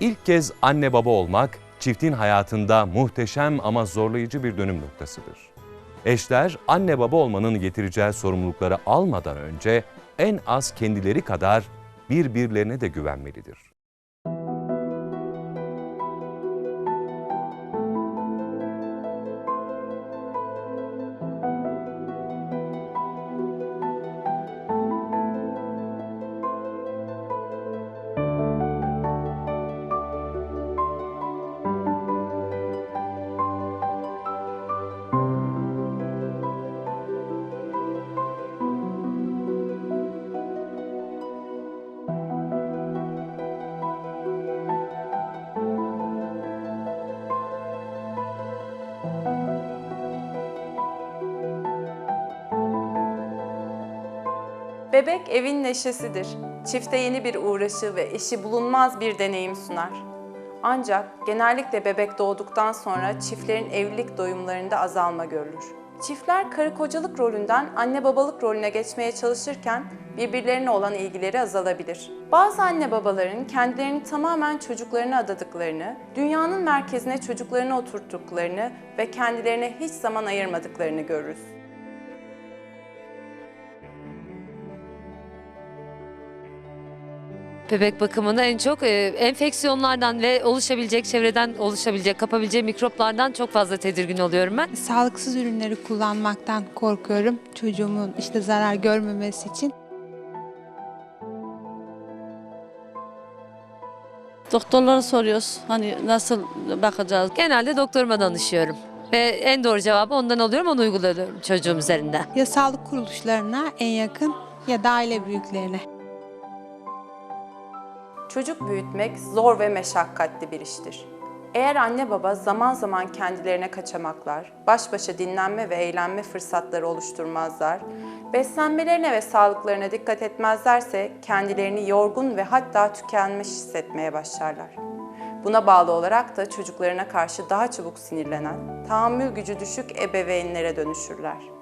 İlk kez anne baba olmak çiftin hayatında muhteşem ama zorlayıcı bir dönüm noktasıdır. Eşler anne baba olmanın getireceği sorumlulukları almadan önce en az kendileri kadar birbirlerine de güvenmelidir. Bebek evin neşesidir. Çifte yeni bir uğraşı ve eşi bulunmaz bir deneyim sunar. Ancak genellikle bebek doğduktan sonra çiftlerin evlilik doyumlarında azalma görülür. Çiftler karı kocalık rolünden anne babalık rolüne geçmeye çalışırken birbirlerine olan ilgileri azalabilir. Bazı anne babaların kendilerini tamamen çocuklarına adadıklarını, dünyanın merkezine çocuklarını oturttuklarını ve kendilerine hiç zaman ayırmadıklarını görürüz. Bebek bakımında en çok e, enfeksiyonlardan ve oluşabilecek çevreden oluşabilecek, kapabileceği mikroplardan çok fazla tedirgin oluyorum ben. Sağlıksız ürünleri kullanmaktan korkuyorum. Çocuğumun işte zarar görmemesi için. Doktorlara soruyoruz hani nasıl bakacağız. Genelde doktoruma danışıyorum. Ve en doğru cevabı ondan alıyorum, onu uyguluyorum çocuğum üzerinde. Ya sağlık kuruluşlarına en yakın ya da aile büyüklerine. Çocuk büyütmek zor ve meşakkatli bir iştir. Eğer anne baba zaman zaman kendilerine kaçamaklar, baş başa dinlenme ve eğlenme fırsatları oluşturmazlar, beslenmelerine ve sağlıklarına dikkat etmezlerse kendilerini yorgun ve hatta tükenmiş hissetmeye başlarlar. Buna bağlı olarak da çocuklarına karşı daha çabuk sinirlenen, tahammül gücü düşük ebeveynlere dönüşürler.